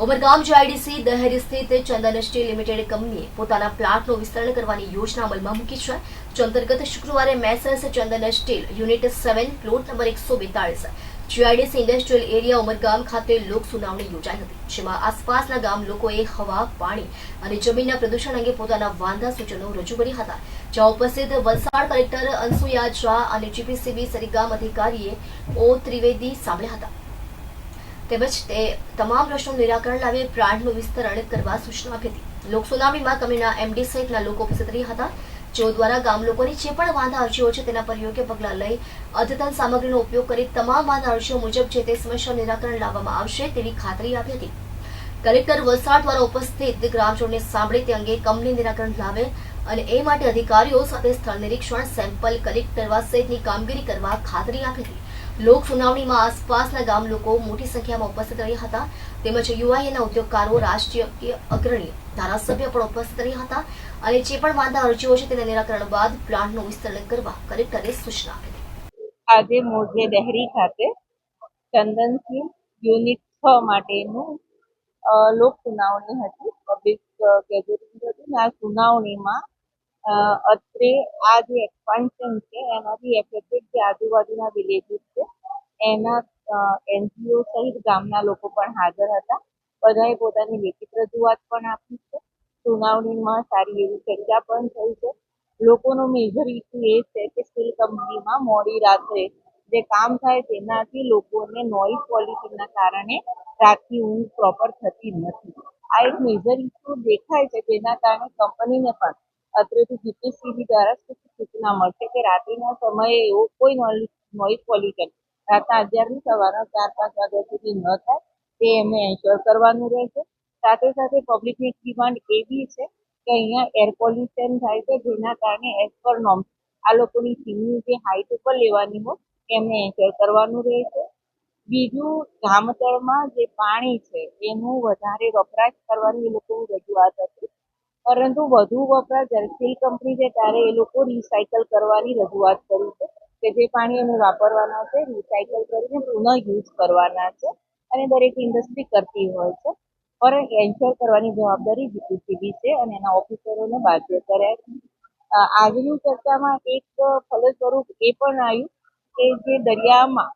Umargam GIDC દહેરી સ્થિત ચંદન steel limited કંપનીએ પોતાના પ્લાન્ટનું વિસ્તરણ કરવાની યોજના અમલમાં મૂકી છે. અંતર્ગત શુક્રવારે messrs Chandan steel unit seven plot number એકસો બેતાળીસ જીઆઈડીસી ઇન્ડસ્ટ્રીયલ એરિયા ઉમરગામ ખાતે લોક સુનાવણી યોજાઈ હતી, જેમાં આસપાસના ગામ લોકોએ હવા, પાણી અને જમીનના પ્રદૂષણ અંગે પોતાના વાંધા સૂચનો રજૂ કર્યા હતા. જ્યાં ઉપસ્થિત વલસાડ કલેક્ટર અનસુયા ઝા અને જીપીસીબી સરીગામ અધિકારીએ ઓ ત્રિવેદી સાંભળ્યા હતા. તેમજ તે તમામ પ્રશ્નોનું નિરાકરણ લાવી પ્લાન્ટનું વિસ્તરણ કરવા સૂચના આપી હતી. લોક સુનામીમાં કંપનીના એમડી સહિતના લોકો ઉપસ્થિત રહ્યા હતા, જેઓ દ્વારા ગામ લોકોની જે પણ વાંધા અરજીઓ છે તેના પર યોગ્ય પગલાં લઈ અદ્યતન સામગ્રીનો ઉપયોગ કરી તમામ વાંધા અરજીઓ મુજબ જે તે સમસ્યા નિરાકરણ લાવવામાં આવશે તેવી ખાતરી આપી હતી. કલેક્ટર વલસાડ દ્વારા ઉપસ્થિત ગ્રામજનોને સાંભળી તે અંગે કંપની નિરાકરણ લાવે અને એ માટે અધિકારીઓ સાથે સ્થળ નિરીક્ષણ, સેમ્પલ કલેક્ટ કરવા સહિતની કામગીરી કરવા ખાતરી આપી હતી. લોક સુનાવણીમાં આસપાસના ગામ લોકો મોટી સંખ્યામાં ઉપસ્થિત રહ્યા હતા. તેમજ યુઆઈએના ઉદ્યોગકારો, રાષ્ટ્રીય અગ્રણી ધારાસભ્ય પણ ઉપસ્થિત રહ્યા હતા અને જે પણ વાંધા અરજીઓ છે તેના નિરાકરણ બાદ પ્લાન્ટનું વિસ્તરણ કરવા કલેક્ટરે સૂચના આપી આજે મોરજે દહેરી ખાતે ચંદનસિંહ યુનિટ છ માટેનું લોક સુનાવણી હતી. પબ્લિક ગેધરિંગ આ સુનાવણીમાં અત્રે આ જે એક્સપાન્શન છે એનાથી એફેક્ટેડ જે આજુબાજુના વિલેજીસ છે, એના એનજીઓ સહિત ગામના લોકો પણ હાજર હતા. બધાએ પોતાની લેખિત રજૂઆત પણ આપી છે. સુનાવણીમાં સારી એવી ચર્ચા પણ થઈ છે. લોકોનો મેજર ઇસ્યુ એ છે કે સ્ટીલ કંપનીમાં મોડી રાત્રે જે કામ થાય તેનાથી લોકોને નોઇઝ પોલ્યુશનના કારણે રાતની ઊંઘ પ્રોપર થતી નથી. આ એક મેજર ઇસ્યુ દેખાય છે જેના કારણે કંપનીને પણ અત્રેથી જીપીસીબી દ્વારા સ્પષ્ટ સૂચના મળશે કે રાત્રિના સમયે એવો કોઈ નોઇઝ પોલ્યુશન રાતના અગિયારથી સવારના ચાર પાંચ વાગ્યા સુધી ન થાય, તે એમને એન્શ્યોર કરવાનું રહેશે. સાથે સાથે પબ્લિકની ડિમાન્ડ એવી છે કે અહીંયા એર પોલ્યુશન થાય છે, જેના કારણે એઝ પર નોર્મ્સ આ લોકોની સીમની જે હાઇટ ઉપર લેવાની હોય, એમને એન્શ્યોર કરવાનું રહેશે. બીજું, ગામતળમાં જે પાણી છે, એનું વધારે વપરાશ કરવાની એ લોકોની રજૂઆત હતી. પરંતુ વધુ વપરાશ જ્યારે સ્ટીલ કંપની છે ત્યારે એ લોકો રિસાયકલ કરવાની રજૂઆત કરી છે કે જે પાણી અમે વાપરવાના છે રિસાયકલ કરીને પુનઃ યુઝ કરવાના છે અને દરેક ઇન્ડસ્ટ્રી કરતી હોય છે. પણ એન્શ્યોર કરવાની જવાબદારી જીપીસીબી છે અને એના ઓફિસરોને બાધ્ય કર્યા છે. આજની ચર્ચામાં એક ફલ સ્વરૂપ એ પણ આવ્યું કે જે દરિયામાં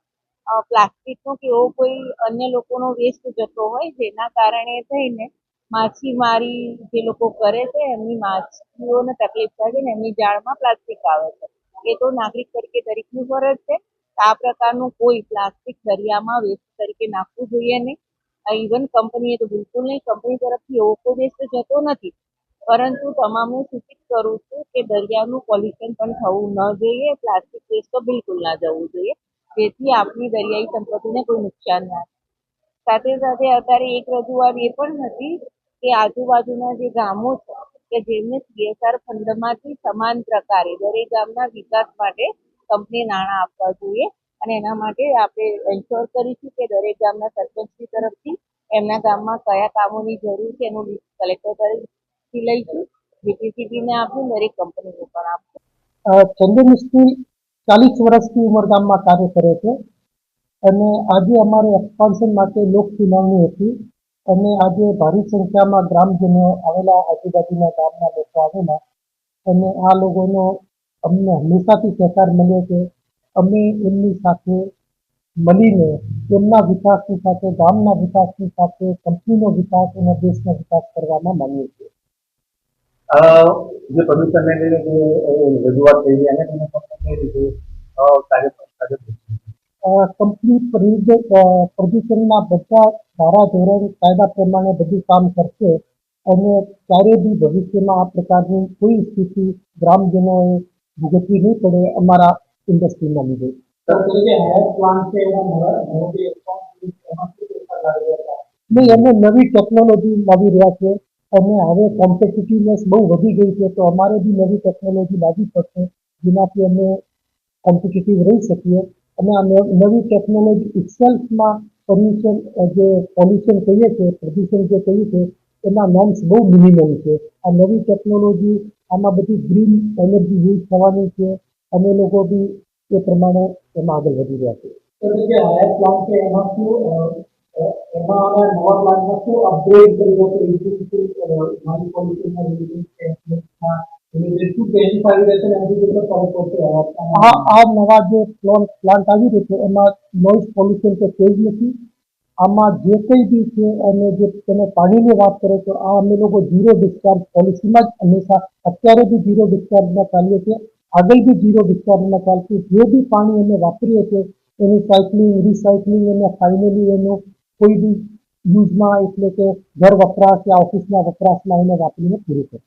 પ્લાસ્ટિકનો કે એવો કોઈ અન્ય લોકોનો વેસ્ટ જતો હોય જેના કારણે થઈને માછીમારી જે લોકો કરે છે, એમની માછલીઓને તકલીફ થાય છે ને, એમની જાળમાં પ્લાસ્ટિક આવે છે. એ તો નાગરિક તરીકે દરેકની ફરજ છે. આ પ્રકારનું કોઈ પ્લાસ્ટિક દરિયામાં વેસ્ટ તરીકે નાખવું જોઈએ નહીં. ઇવન કંપનીએ તો બિલકુલ નહીં. કંપની તરફથી એવો કોઈ વેસ્ટ જતો નથી. પરંતુ તમામને સૂચિત કરું છું કે દરિયાનું પોલ્યુશન પણ થવું ન જોઈએ. પ્લાસ્ટિક વેસ્ટ તો બિલકુલ ના જવું જોઈએ. જેથી આપણી દરિયાઈ સંપત્તિને કોઈ નુકસાન ના થાય. સાથે સાથે અત્યારે એક રજૂઆત એ પણ હતી કે આજુબાજુના જે ગામો છે કે જેમને સીએસઆર ફંડમાંથી સમાન પ્રકારે દરેક ગામના વિકાસ માટે કંપની નાણાં આપવા જોઈએ અને એના માટે આપણે એન્શ્યોર કરીશું કે દરેક ગામના સરપંચની તરફથી એમના ગામમાં કયા કામોની જરૂર છે એનું કલેક્ટર તરફથી લઈશું. જીપીસીબીને આપશું દરેક કંપનીને પણ આપશું. અ, ચંદન ચાલીસ વર્ષથી ઉમરગામમાં કાર્ય કરે છે અને આજે અમારે એક્સપાન્શન માટે લોક સુનાવણી હતી. અને આજે ભારી સંખ્યામાં ગ્રામજનો આવેલા આજુબાજુના ગામના લોકો આવેલા. અને આ લોકોનો અમને હંમેશાથી સહકાર મળ્યો છે. અમે એમની સાથે મળીને તેમના વિકાસની સાથે, ગામના વિકાસની સાથે, કંપનીનો વિકાસ અને દેશનો વિકાસ કરવામાં માનીએ છીએ. જે પ્રદૂષણને લઈને જે રજૂઆત થઈ એને તમે કઈ રીતે કાર્ય કંપની પ્રદૂષણના બધા ધારા ધોરણ કાયદા પ્રમાણે બધું કામ કરશે અને ક્યારે બી ભવિષ્યમાં આ પ્રકારની કોઈ સ્થિતિ ગ્રામજનોએ ભોગવવી નહીં પડે અમારા ઇન્ડસ્ટ્રીના લીધે. નહીં અમે નવી ટેકનોલોજી લાવી રહ્યા છે અને હવે કોમ્પિટિટિવનેસ બહુ વધી ગઈ છે તો અમારે બી નવી ટેકનોલોજી લાવવી પડશે જેનાથી અમે કોમ્પિટિટિવ રહી શકીએ. અને આ નવ- ટેકનોલોજી ઇટસેલ્ફમાં પોલ્યુશન જે પોલ્યુશન કહીએ છીએ, પ્રદૂષણ જે કહીએ છીએ, એના નોર્મ્સ બહુ મિનિમમ છે. આ નવી ટેકનોલોજી આમાં બધી ગ્રીન એનર્જી યુઝ થવાની છે અને લોકો બી એ પ્રમાણે એમાં આગળ વધી રહ્યા છે. અપગ્રેડ કરી છે આ છે, એમાં નોઇઝ પોલ્યુશન તો છે નથી. આમાં જે કંઈ બી છે અને જે પાણીની વાત કરો તો આ અમે લોકો ઝીરો ડિસ્ચાર્જ પોલિસીમાં જ હંમેશા અત્યારે બી ઝીરો ડિસ્ચાર્જમાં ચાલીએ છીએ. આગળ બી ઝીરો ડિસ્ચાર્જમાં ચાલશું. જે બી પાણી અમે વાપરીએ છીએ, એનું સાયકલિંગ રિસાયકલિંગ અને ફાઇનલી એનું કોઈ બી યુઝમાં એટલે કે ઘર વપરાશ કે ઓફિસના વપરાશમાં એને વાપરીને પૂરું કરીએ.